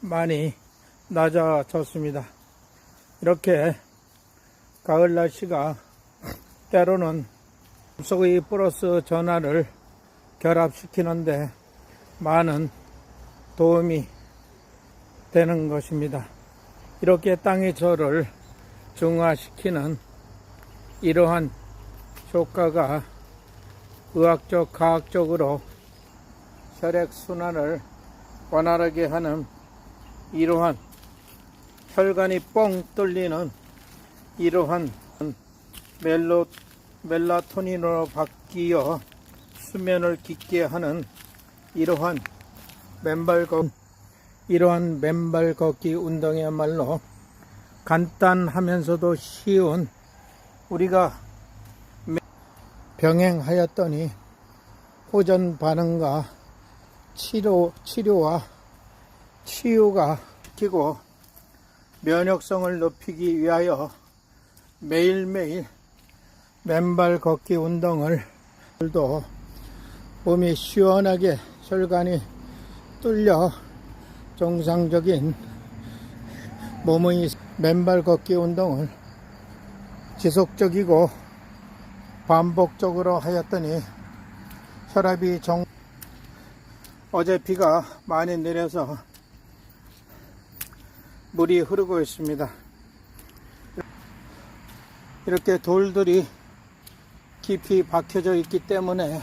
많이 낮아졌습니다. 이렇게 가을 날씨가 때로는 속의 플러스 전화를 결합시키는데 많은 도움이 되는 것입니다. 이렇게 땅의 저를 중화시키는 이러한 효과가 의학적, 과학적으로 혈액순환을 원활하게 하는 이러한 혈관이 뻥 뚫리는 이러한 멜로, 멜라토닌으로 바뀌어 수면을 깊게 하는 이러한 맨발 걷 이러한 맨발 걷기 운동이야말로 간단하면서도 쉬운 우리가 병행하였더니 호전 반응과 치료, 치료와 치유가 시키고 면역성을 높이기 위하여 매일매일 맨발 걷기 운동을 도 몸이 시원하게 혈관이 뚫려 정상적인 몸의 맨발 걷기 운동을 지속적이고 반복적으로 하였더니 혈압이 정 어제 비가 많이 내려서 물이 흐르고 있습니다. 이렇게 돌들이 깊이 박혀져 있기 때문에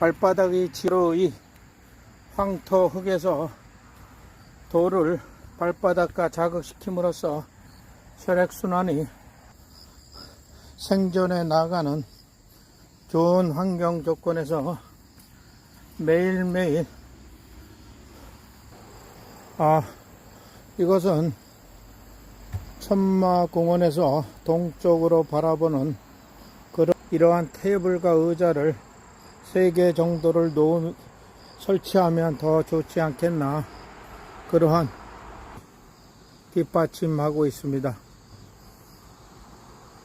발바닥의 지로의 황토 흙에서 돌을 발바닥과 자극시킴으로써 혈액순환이 생존해 나가는 좋은 환경 조건에서 매일매일 아 이것은 천마공원에서 동쪽으로 바라보는 그런 이러한 테이블과 의자를 세개 정도를 놓음 설치하면 더 좋지 않겠나 그러한 뒷받침하고 있습니다.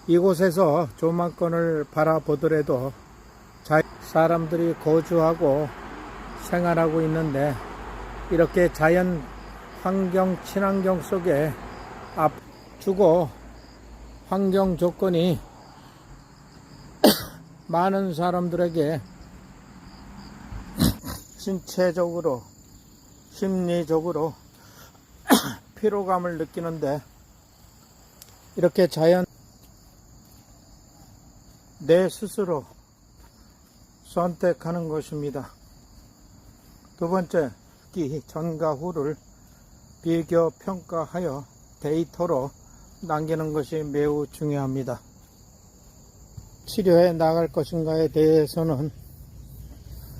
이곳에서 조망권을 바라보더라도 자- 사람들이 거주하고 생활하고 있는데 이렇게 자연 환경 친환경 속에 앞 주고 환경 조건이 많은 사람들에게 신체적으로 심리적으로 피로감을 느끼는데 이렇게 자연 내 스스로 선택하는 것입니다. 두 번째, 기 전과 후를 비교 평가하여 데이터로 남기는 것이 매우 중요합니다. 치료해 나갈 것인가에 대해서는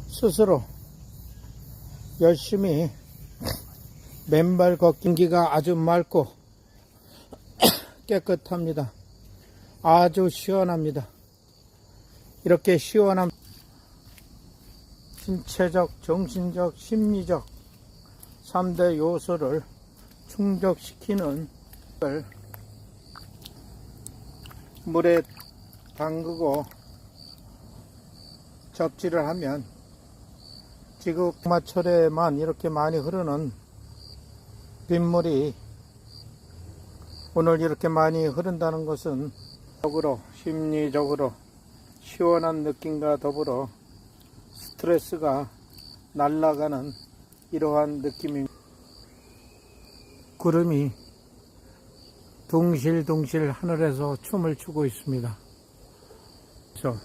스스로 열심히 맨발 걷기가 아주 맑고 깨끗합니다. 아주 시원합니다. 이렇게 시원함 신체적, 정신적, 심리적 3대 요소를 충족시키는 걸 물에 담그고 접지를 하면 지금 마철에만 이렇게 많이 흐르는 빗물이 오늘 이렇게 많이 흐른다는 것은 적으로 심리적으로 시원한 느낌과 더불어 스트레스가 날아가는 이러한 느낌입니다. 구름이 둥실둥실 하늘에서 춤을 추고 있습니다. 저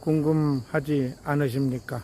궁금하지 않으십니까?